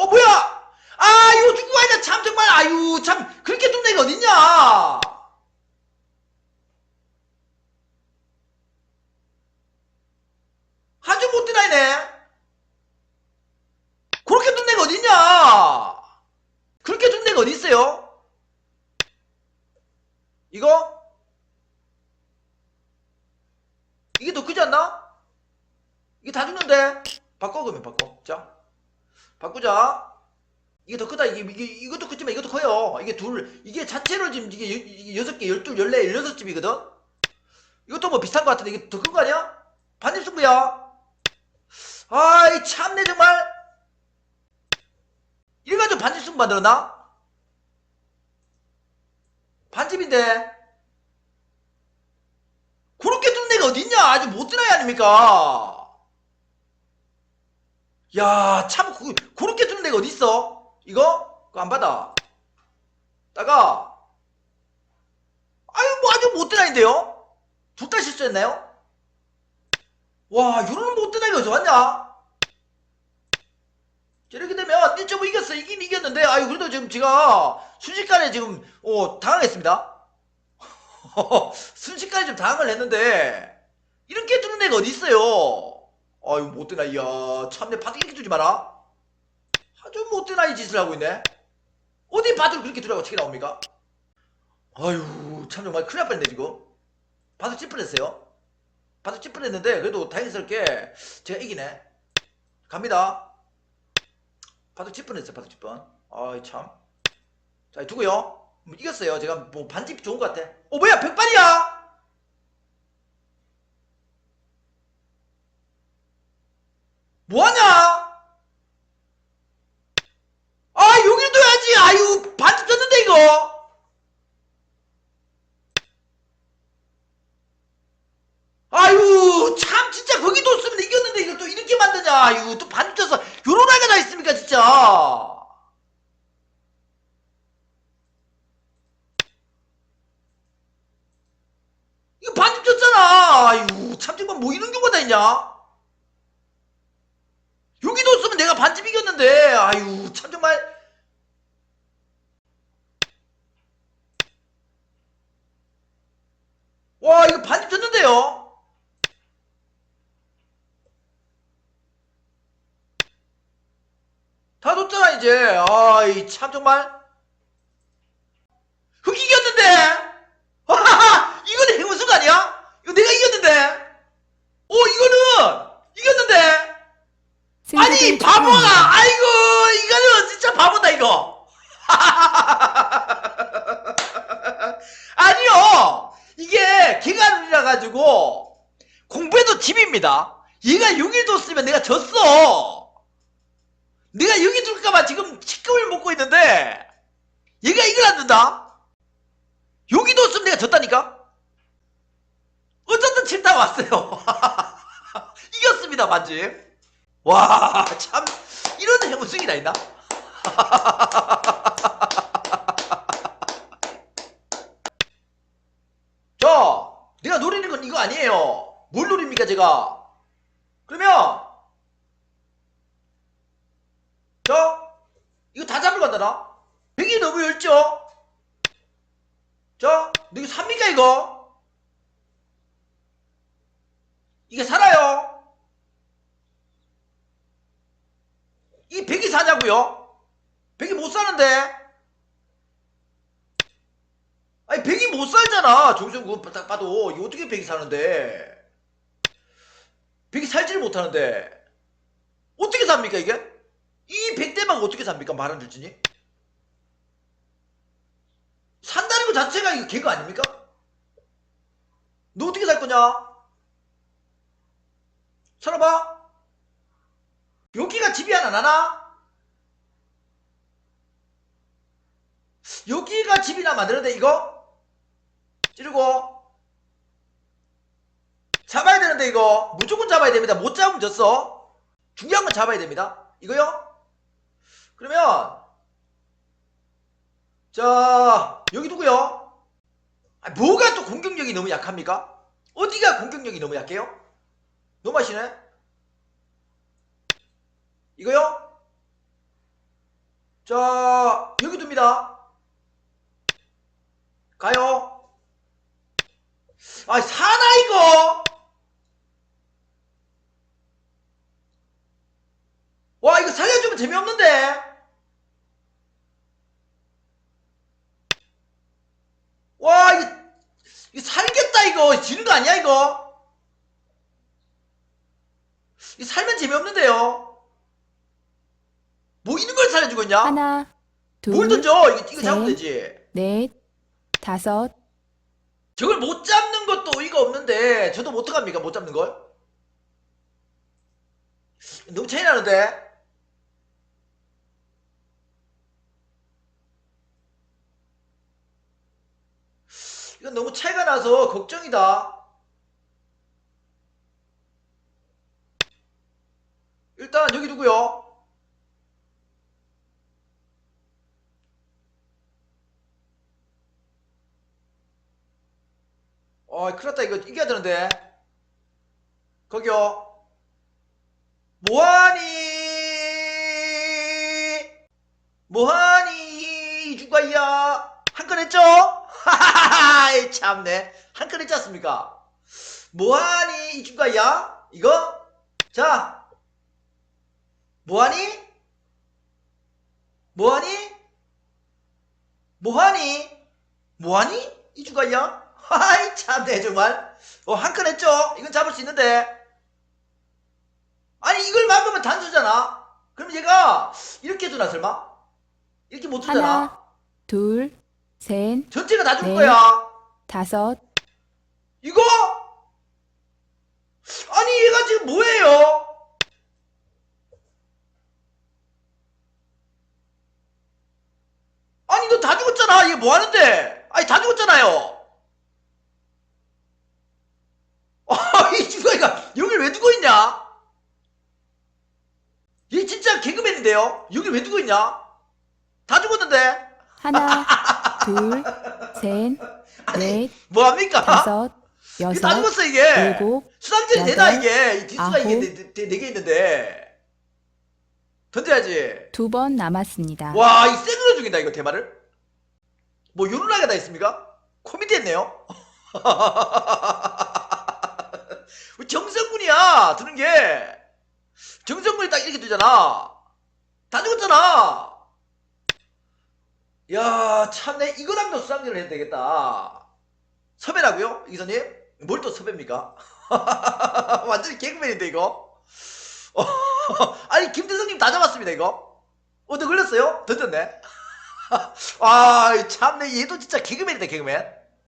어 뭐야? 아 이거 중국 아니야 참 정말 아유 참 그렇게 둔 애가 어딨냐? 한주 못 드나이네. 그렇게 둔 애가 어딨냐? 그렇게 어디 있어요? 이거? 이게 더 크지 않나? 이게 다 죽는데? 바꿔 그러면 바꿔. 자, 바꾸자. 이게 더 크다. 이게, 이게 이것도 크지만 이것도 커요. 이게 둘 이게 자체로 지금 이게, 여섯 개, 열둘, 열네, 열여섯 집이거든. 이것도 뭐 비슷한 것 같은데 이게 더 큰 거 아니야? 반입 승부야. 아이 참내 정말. 이래가지고 반집 승부 만들었나? 반집인데. 그렇게 둔 애가 어딨냐? 아주 못 드나이 아닙니까? 야, 참, 그, 그렇게 둔 애가 어딨어? 이거? 그거 안 받아. 따가. 아유, 뭐 아주 못 드나인데요? 둘 다 실수했나요? 와, 이런 못 드나이가 어디 왔냐? 이렇게 되면 1.5 이겼어. 이긴 이겼는데, 아유, 그래도 지금 제가 순식간에 지금, 어, 당황했습니다. 순식간에 좀 당황을 했는데 이렇게 두는 애가 어디 있어요? 아유 못된 아이 야. 참내 바둑 이렇게 두지 마라. 아주 못된 아이 짓을 하고 있네. 어디 바둑을 그렇게 두라고 책이 나옵니까? 아유 참 정말 큰일 날 뻔했네 지금. 바둑 찌푸렸어요. 바둑 찌푸렸는데 그래도 다행스럽게 제가 이기네. 갑니다. 바둑 찌푸렸어요 바둑 찌푸 아이 참자 두고요. 뭐 이겼어요. 제가 뭐 반집 좋은 것 같아. 어 뭐야 백발이야? 뭐하냐? 아 여기 둬야지. 아유 반집 졌는데 이거. 아유 참 진짜 거기 뒀으면 이겼는데 이걸 또 이렇게 만드냐. 아유 또 반집 져서 요런 애가 다 있습니까 진짜. 이거 반집 졌잖아. 아유, 참 정말 뭐 이런 경우가 다 있냐? 여기도 없으면 내가 반집 이겼는데, 아유, 참 정말. 와, 이거 반집 졌는데요? 다 뒀잖아, 이제. 아이, 참 정말. 흑 이겼는데? 하하하! 이거는 행운수가 아니야? 이거 내가 이겼는데? 오, 이거는! 이겼는데? 아니, 승자를 바보가! 축하합니다. 아이고, 이거는 진짜 바보다, 이거! 아니요! 이게 개가룰이라 가지고, 공부해도 집입니다. 얘가 6일 뒀으면 내가 졌어! 내가 6일 둘까봐 지금 치금을 먹고 있는데, 얘가 이걸 안 둔다? 여기도 없으면 내가 졌다니까? 어쨌든 칠다 왔어요. 이겼습니다, 반지. 와, 참, 이런 행운승이 다 있나? 자, 내가 노리는 건 이거 아니에요. 뭘 노립니까, 제가? 그러면, 자, 이거 다 잡으러 간다, 나? 백이 너무 얇죠? 자, 너 이거 삽니까, 이거? 이게 살아요? 이 백이 사냐고요? 백이 못 사는데? 아니, 백이 못 살잖아. 정성구 딱 봐도. 이거 어떻게 백이 사는데? 백이 살지를 못하는데. 어떻게 삽니까, 이게? 이 백대만 어떻게 삽니까, 말한 줄지니? 산다는 것 자체가 이거 개그 아닙니까? 너 어떻게 살 거냐? 살아봐. 여기가 집이 하나 나나? 여기가 집이나 만들어야 돼, 이거? 찌르고. 잡아야 되는데, 이거. 무조건 잡아야 됩니다. 못 잡으면 졌어. 중요한 건 잡아야 됩니다. 이거요? 그러면, 자, 여기 누구요? 아, 뭐가 또 공격력이 너무 약합니까? 어디가 공격력이 너무 약해요? 너무 하시네? 이거요? 자, 여기 둡니다. 가요. 아, 사나, 이거? 와, 이거 살려주면 재미없는데? 와, 이거, 이거 살겠다, 이거. 지는 거 아니야, 이거? 이거 살면 재미없는데요? 뭐 있는 걸 살려주고 있냐? 하나, 뭘 둘, 던져? 이거, 이거 잡으면 셋. 되지. 넷, 다섯, 저걸 못 잡는 것도 의의가 없는데 저도 못 어떡합니까 못 잡는 걸? 너무 차이 나는데 이건 너무 차이가 나서 걱정이다 일단 여기 누구요? 어, 큰일 났다. 이거 이겨야 되는데. 거기요. 뭐하니? 뭐하니? 이주가야. 한건 했죠? 하하하하, 참네. 한건 했지 않습니까? 뭐하니? 이주가야? 이거? 자. 뭐하니? 뭐하니? 뭐하니? 뭐하니? 이주가야? 하이 참네 정말 어, 한건 했죠? 이건 잡을 수 있는데 아니 이걸 막으면 단수잖아 그럼 얘가 이렇게 해주나 설마? 이렇게 못 주잖아 하나, 둘, 셋, 전체가 다줄 네. 거야 다섯, 이거? 아니 얘가 지금 뭐예요? 아니 너 다 죽었잖아 얘 뭐하는데 아니 다 죽었잖아요 아이 주가이가 여길 왜 두고 있냐? 얘 진짜 개그맨인데요? 여길 왜 두고 있냐? 다 죽었는데? 하나, 둘, 셋, 넷, 뭐합니까? 다섯, 이거 다 여섯, 죽었어 이게. 일곱, 수상전이 여덟, 되나 이게? 이 뒷수가 아홉. 이게 네개 있는데. 던져야지. 두 번 남았습니다. 와 이 생으로 죽인다 이거 대마를? 뭐 요런하게 다 있습니까? 코미디 했네요 정성군이야 드는 게. 정성군이 딱 이렇게 되잖아. 다 죽었잖아. 야 참 내 이거랑도 수상전을 해도 되겠다. 섭외라고요 이기사님? 뭘 또 섭외입니까? 완전히 개그맨인데 이거? 어, 아니 김대성님 다 잡았습니다 이거. 어, 너 걸렸어요? 던졌네. 아 참내 얘도 진짜 개그맨이다 개그맨